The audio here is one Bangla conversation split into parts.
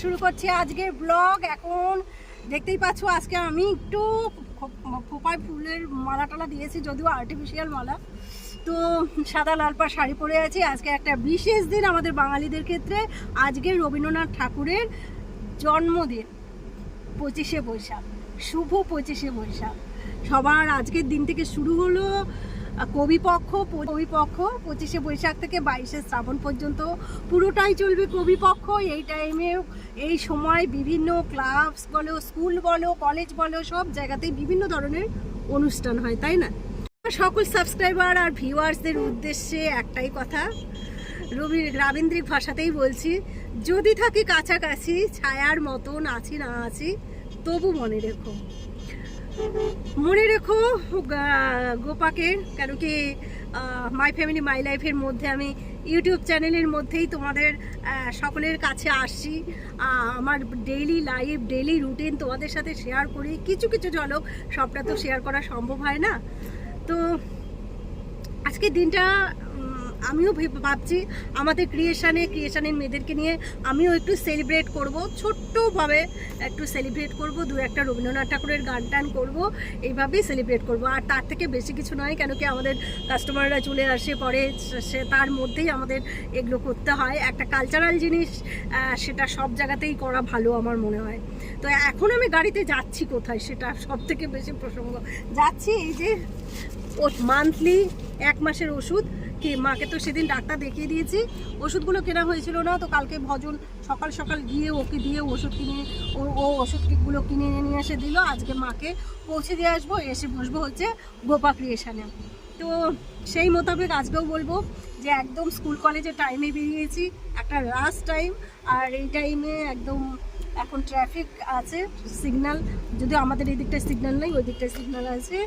শুরু করছি আজকের ব্লগ। এখন দেখতেই পাচ্ছ, আজকে আমি একটু খোপায় ফুলের মালা টালা দিয়েছি, যদিও আর্টিফিশিয়াল মালা। তো সাদা লাল পা শাড়ি পরে আছি। আজকে একটা বিশেষ দিন আমাদের বাঙালিদের ক্ষেত্রে। আজকে রবীন্দ্রনাথ ঠাকুরের জন্মদিন, পঁচিশে বৈশাখ। শুভ পঁচিশে বৈশাখ। সবার আজকের দিন থেকে শুরু হলো। কবিপক্ষ কবিপক্ষ পঁচিশে বৈশাখ থেকে বাইশে শ্রাবণ পর্যন্ত পুরোটাই চলবে কবিপক্ষ। এই টাইমে এই সময় বিভিন্ন ক্লাবস বলো স্কুল বলো কলেজ বলো, সব জায়গাতেই বিভিন্ন ধরনের অনুষ্ঠান হয়, তাই না? সকল সাবস্ক্রাইবার আর ভিউয়ার্সদের উদ্দেশ্যে একটাই কথা, রবি, রাবীন্দ্রিক ভাষাতেই বলছি, যদি থাকি কাছাকাছি, ছায়ার মতন আছি না আছি, তবু মনে রেখো। মনে রেখো গোপাকে কেন কি মাই ফ্যামিলি মাই লাইফের মধ্যে আমি ইউটিউব চ্যানেলের মধ্যেই তোমাদের সকলের কাছে আসছি। আমার ডেইলি লাইফ ডেইলি রুটিন তোমাদের সাথে শেয়ার করি। কিছু কিছু ঝলক, সবটা তো শেয়ার করা সম্ভব হয় না। তো, আজকের দিনটা আমিও ভেব- ভাবছি আমাদের ক্রিয়েশানে ক্রিয়েশানের মেয়েদেরকে নিয়ে আমিও একটু সেলিব্রেট করব, ছোট্টভাবে একটু সেলিব্রেট করব, দু একটা রবীন্দ্রনাথ ঠাকুরের গান টান করব, এইভাবেই সেলিব্রেট করব। আর তার থেকে বেশি কিছু নয়, কেন কি আমাদের কাস্টমাররা চলে আসে পরে, সে তার মধ্যেই আমাদের এগুলো করতে হয়। একটা কালচারাল জিনিস সেটা সব জায়গাতেই করা ভালো আমার মনে হয়। তো এখন আমি গাড়িতে যাচ্ছি কোথায় সেটা সব থেকে বেশি প্রসঙ্গ। যাচ্ছি এই যে মান্থলি এক মাসের ওষুধ কি মাকে তো সেদিন ডাক্তার দেখিয়ে দিয়েছি। ওষুধগুলো কেনা হয়েছিল না, তো কালকে ভজন সকাল সকাল গিয়ে ওকে দিয়ে ওষুধ কিনে, ও ওষুধগুলো কিনে নিয়ে এসে দিল। আজকে মাকে পৌঁছে দিয়ে আসব, এসে বসবো হচ্ছে গোপা ক্রিয়েশনে তো সেই মোতাবেক আজকেও বলব যে একদম স্কুল কলেজের টাইমে বেরিয়েছি, একটা লাস্ট টাইম আর এই টাইমে একদম এখন ট্রাফিক আছে সিগনাল যদিও আমাদের এই দিকটায় সিগন্যাল নেই, ওই দিকটায় সিগনাল আছে।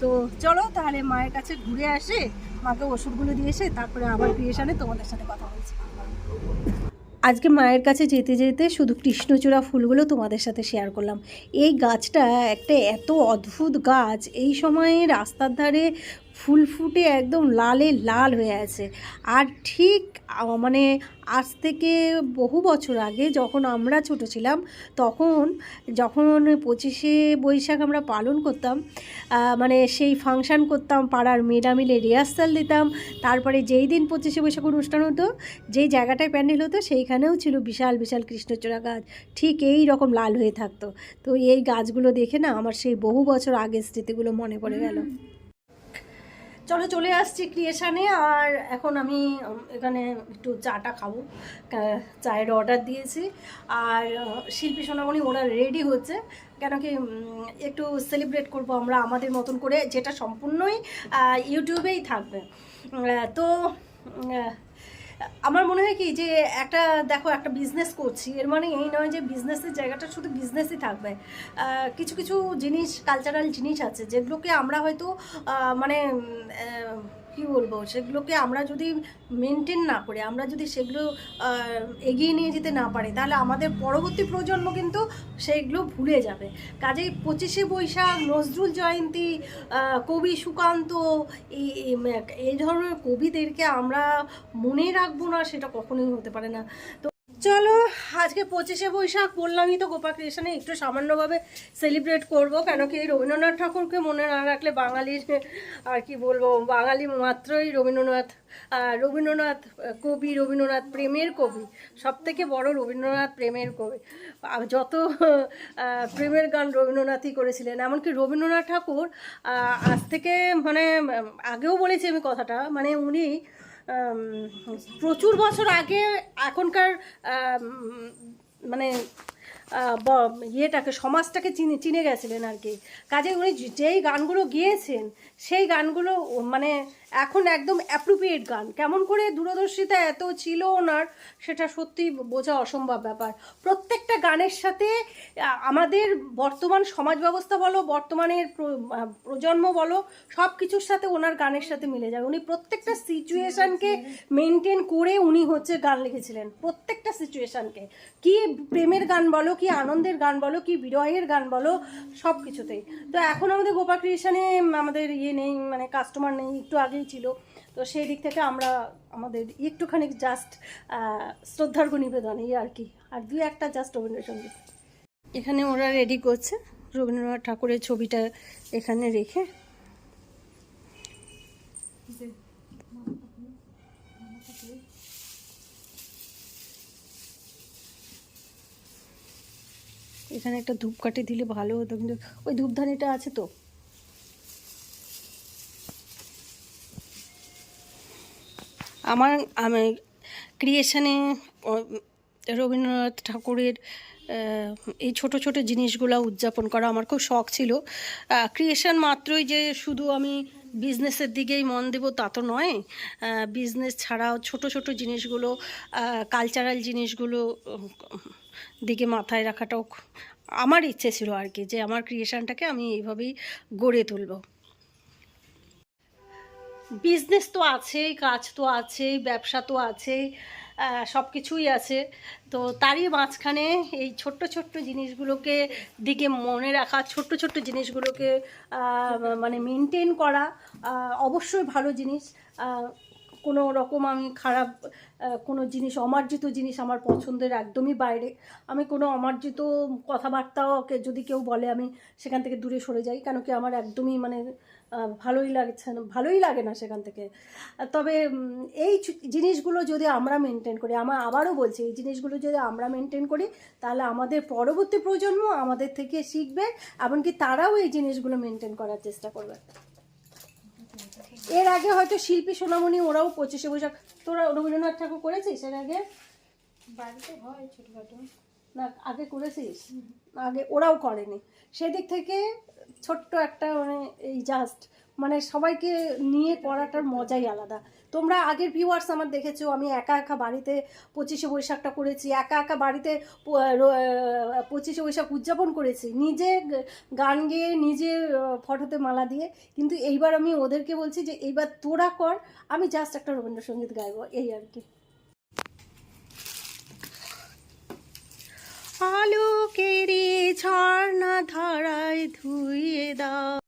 তো চলো তাহলে মায়ের কাছে ঘুরে আসে, মাকে ওষুধগুলো দিয়ে এসে তারপরে আবার ক্রিয়েশানে তোমাদের সাথে কথা বলছি। আজকে মায়ের কাছে যেতে যেতে শুধু কৃষ্ণচূড়া ফুলগুলো তোমাদের সাথে শেয়ার করলাম। এই গাছটা একটা এত অদ্ভুত গাছ, এই সময়ে রাস্তার ধারে ফুল ফুটে একদম লালে লাল হয়ে আছে। আর ঠিক মানে আজ থেকে বহু বছর আগে যখন আমরা ছোট ছিলাম, তখন যখন পঁচিশে বৈশাখ আমরা পালন করতাম মানে সেই ফাংশান করতাম পাড়ার মেয়েরা মিলে, রিহার্সাল দিতাম। তারপরে যেই দিন পঁচিশে বৈশাখ অনুষ্ঠান হতো, যেই জায়গাটায় প্যান্ডেল হতো, সেইখানেও ছিল বিশাল বিশাল কৃষ্ণচূড়া গাছ। ঠিক এই রকম লাল হয়ে থাকতো। তো এই গাছগুলো দেখে না, আমার সেই বহু বছর আগের স্মৃতিগুলো মনে পড়ে গেল। চলো চলে আসছি ক্রিয়েশানে, আর এখন আমি এখানে একটু চাটা খাব। চায়ের অর্ডার দিয়েছি। আর শিল্পী সোনামণি, ওরা রেডি হচ্ছে। কেন কি একটু সেলিব্রেট করব আমরা আমাদের মতন করে, যেটা সম্পূর্ণই ইউটিউবেই থাকবে। তো আমার মনে হয় কি যে একটা, দেখো, একটা বিজনেস করছি, এর মানে এই নয় যে বিজনেসের জায়গাটা শুধু বিজনেসই থাকবে। কিছু কিছু জিনিস কালচারাল জিনিস আছে যেগুলোকে আমরা হয়তো মানে কি বলব? সেগুলোকে আমরা যদি মেনটেন না করি, আমরা যদি সেগুলো এগিয়ে নিয়ে যেতে না পারি, তাহলে আমাদের পরবর্তী প্রজন্ম কিন্তু সেইগুলো ভুলে যাবে। কাজেই পঁচিশে বৈশাখ, নজরুল জয়ন্তী কবি সুকান্ত এই ধরনের কবিদেরকে আমরা মনে রাখব না, সেটা কখনোই হতে পারে না। তো চলো, আজকে পঁচিশে বৈশাখ, বললামই তো গোপা একটু সামান্যভাবে সেলিব্রেট করব কেন কি এই রবীন্দ্রনাথ ঠাকুরকে মনে না রাখলে বাঙালির আর কি বলব, বাঙালি মাত্রই রবীন্দ্রনাথ রবীন্দ্রনাথ কবি, রবীন্দ্রনাথ প্রেমের কবি সব থেকে বড় রবীন্দ্রনাথ প্রেমের কবি। যত প্রেমের গান রবীন্দ্রনাথই করেছিলেন, এমনকি রবীন্দ্রনাথ ঠাকুর আজ থেকে মানে আগেও বলেছি আমি কথাটা মানে উনি প্রচুর বছর আগে এখনকার মানে ইয়েটাকে, সমাজটাকে চিনে চিনে গেছিলেন আর কি। কাজে উনি যেই গানগুলো গিয়েছেন, সেই গানগুলো মানে এখন একদম অ্যাপ্রোপ্রিয়েট গান। কেমন করে দূরদর্শিতা এত ছিল ওনার, সেটা সত্যি বোঝা অসম্ভব ব্যাপার। প্রত্যেকটা গানের সাথে আমাদের বর্তমান সমাজ ব্যবস্থা বলো, বর্তমানের প্রজন্ম বলো সব কিছুর সাথে ওনার গানের সাথে মিলে যায়। উনি প্রত্যেকটা সিচুয়েশানকে মেনটেন করে উনি হচ্ছে গান লিখেছিলেন। প্রত্যেকটা সিচুয়েশানকে কি প্রেমের গান বলো কি আনন্দের গান বলো, কি বিরহের গান বলো, সব কিছুতেই। তো এখন আমাদের গোপা ক্রিয়েশনে আমাদের ইয়ে নেই মানে কাস্টমার নেই, একটু আগেই ছিল। তো সেই দিক থেকে আমরা আমাদের একটুখানি জাস্ট শ্রদ্ধার্ঘ নিবেদন, এই আর কি। আর দু একটা জাস্ট রবীন্দ্রসঙ্গীত। এখানে ওরা রেডি করছে। রবীন্দ্রনাথ ঠাকুরের ছবিটা এখানে রেখে এখানে একটা ধূপকাঠি দিলে ভালো হতো, কিন্তু ওই ধূপধানিটা আছে তো। আমার, আমি ক্রিয়েশনে রবীন্দ্রনাথ ঠাকুরের এই ছোট ছোট জিনিসগুলো উদযাপন করা আমার খুব শখ ছিল। ক্রিয়েশন মাত্রই যে শুধু আমি বিজনেসের দিকেই মন দেব তা তো নয়। বিজনেস ছাড়াও ছোট ছোট জিনিসগুলো কালচারাল জিনিসগুলো দিকে মাথায় রাখাটাও আমার ইচ্ছে ছিল আর কি যে আমার ক্রিয়েশনটাকে আমি এইভাবেই গড়ে তুলবো। বিজনেস তো আছেই, কাজ তো আছেই, ব্যবসা তো আছেই সব কিছুই আছে। তো তারই মাঝখানে এই ছোট্ট ছোট্ট জিনিসগুলোকে দিকে মনে রাখা, ছোট্ট ছোট্ট জিনিসগুলোকে মানে মেনটেন করা অবশ্যই ভালো জিনিস। কোনো রকম আমি খারাপ কোনো জিনিস, অমার্জিত জিনিস আমার পছন্দের একদমই বাইরে। আমি কোনো অমার্জিত কথাবার্তাও যদি কেউ বলে আমি সেখান থেকে দূরে সরে যাই, কেন কি আমার একদমই মানে ভালোই লাগছে না, ভালোই লাগে না সেখান থেকে। তবে এই জিনিসগুলো যদি আমরা মেনটেন করি আমার আবারও বলছি, এই জিনিসগুলো যদি আমরা মেনটেন করি, তাহলে আমাদের পরবর্তী প্রজন্ম আমাদের থেকে শিখবে, এমনকি তারাও এই জিনিসগুলো মেনটেন করার চেষ্টা করবে। এর আগে হয়তো শিল্পী সোনামণি ওরাও পঁচিশে বৈশাখ তোরা রবীন্দ্রনাথ ঠাকুর করেছিস এর আগে? বাড়িতে হয় ছোটখাটো। না আগে করেছিস? আগে ওরাও করেনি। সেদিক থেকে ছোট্ট একটা মানে এই জাস্ট মানে সবাইকে নিয়ে করাটার মজাই আলাদা। তোমরা আগের ভিউয়ার্স আমার দেখেছ, আমি একা একা বাড়িতে পঁচিশে বৈশাখটা করেছি, একা একা বাড়িতে পঁচিশে বৈশাখ উদযাপন করেছি, নিজে গান গেয়ে নিজে ফটোতে মালা দিয়ে, কিন্তু এইবার আমি ওদেরকে বলছি যে এইবার তোরা কর, আমি জাস্ট একটা রবীন্দ্রসঙ্গীত গাইবো, এই আর কি। আলোকেরে ঝর্ণা ধারায় ধুইয়ে দাও।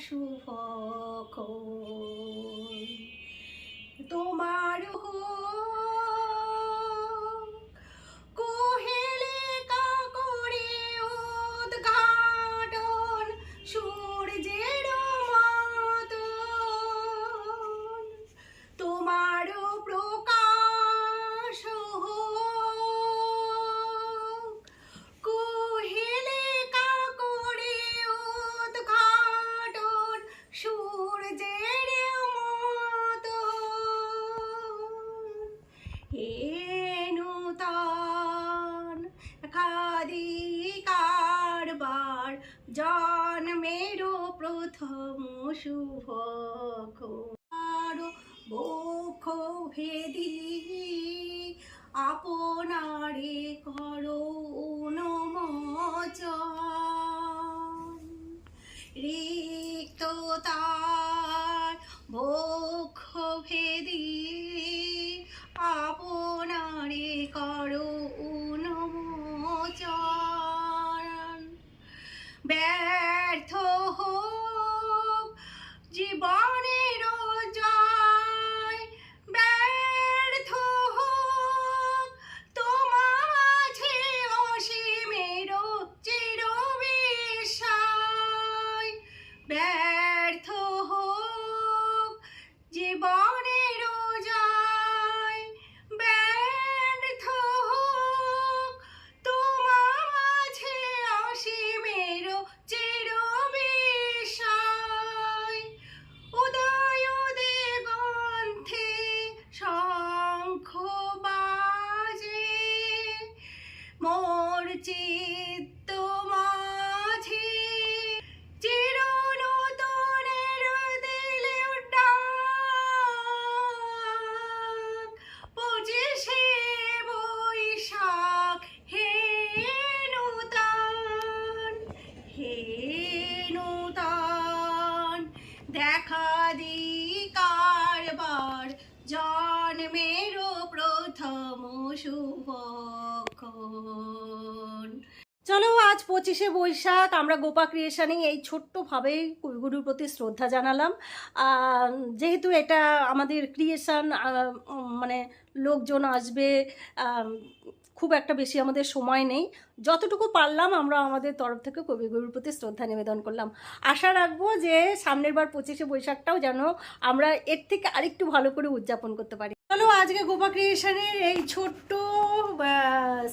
শুভ ভেদি আপনারে করো রিক্ত তার বক্ষ ভেদি আপনারে করো ব্যর্থ হোক জীবনের শুভক্ষণ। চলো, আজ পঁচিশে বৈশাখ, আমরা গোপা ক্রিয়েশনে এই ছোট্টভাবে কবিগুরুর প্রতি শ্রদ্ধা জানালাম। যেহেতু এটা আমাদের ক্রিয়েশন মানে লোকজন আসবে খুব একটা বেশি আমাদের সময় নেই। যতটুকু পারলাম আমরা আমাদের তরফ থেকে কবিগুরুর প্রতি শ্রদ্ধা নিবেদন করলাম। আশা রাখব যে সামনের বার পঁচিশে বৈশাখটাও যেন আমরা এর থেকে আরেকটু ভালো করে উদযাপন করতে পারি। চলো আজকে গোপা ক্রিয়েশনের এই ছোট্ট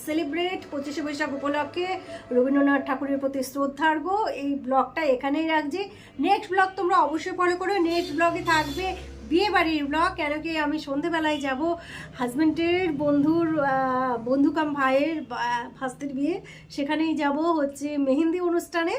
সেলিব্রেট পঁচিশে বৈশাখ উপলক্ষে রবীন্দ্রনাথ ঠাকুরের প্রতি শ্রদ্ধার্ঘ এই ব্লগটা এখানেই রাখছি। নেক্সট ব্লগ তোমরা অবশ্যই ফলো করো। নেক্সট ব্লগে থাকবে বিয়ে বাড়ির ব্লগ কেন কি আমি সন্ধেবেলায় যাব হাজব্যান্ডের বন্ধুর আহ, বন্ধু কাম ভাইয়ের ফাস্টের বিয়ে। সেখানেই যাব হচ্ছে মেহেন্দি অনুষ্ঠানে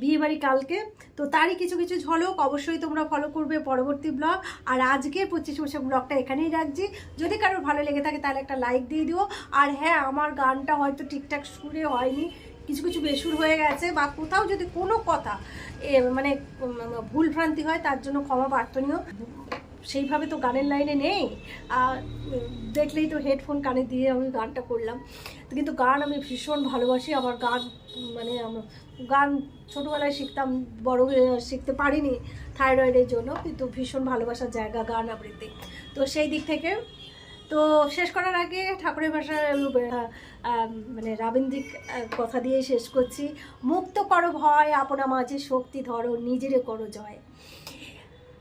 বিয়ে বাড়ি কালকে। তো তারই কিছু কিছু ঝলক অবশ্যই তোমরা ফলো করবে পরবর্তী ব্লগ আর আজকের পঁচিশ বৈশাখ ব্লগটা এখানেই রাখছি। যদি কারোর ভালো লেগে থাকে তাহলে একটা লাইক দিয়ে দিও। আর হ্যাঁ আমার গানটা হয়তো ঠিকঠাক সুরে হয়নি কিছু কিছু বেসুর হয়ে গেছে বা কোথাও যদি কোনো কথা মানে উম, ভুল ভ্রান্তি হয় তার জন্য ক্ষমা প্রার্থনীয়। সেইভাবে তো গানের লাইনে নেই। আর দেখলেই তো হেডফোন কানে দিয়ে আমি গানটা করলাম। কিন্তু গান আমি ভীষণ ভালোবাসি। আমার গান মানে গান ছোটোবেলায় শিখতাম বড় হয়ে শিখতে পারিনি থাইরয়েডের জন্য কিন্তু ভীষণ ভালোবাসার জায়গা গান আবৃত্তি। তো সেই দিক থেকে তো শেষ করার আগে ঠাকুরের আহ, মানে রাবীন্দ্রিক কথা দিয়ে শেষ করছি। মুক্ত করো ভয় আপনা মাঝে শক্তি ধরো নিজেরে করো জয়।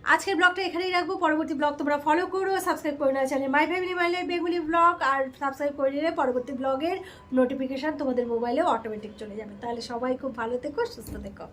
আজকের ব্লগটা এখানেই রাখব। পরবর্তী ব্লগ তোমরা ফলো করো সাবস্ক্রাইব করে না channel my family my life Bengali blog R subscribe করে নিলে পরবর্তী ব্লগের নোটিফিকেশান তোমাদের মোবাইলেও অটোমেটিক চলে যাবে। তাহলে সবাই খুব ভালো থেকো, সুস্থ থেকো।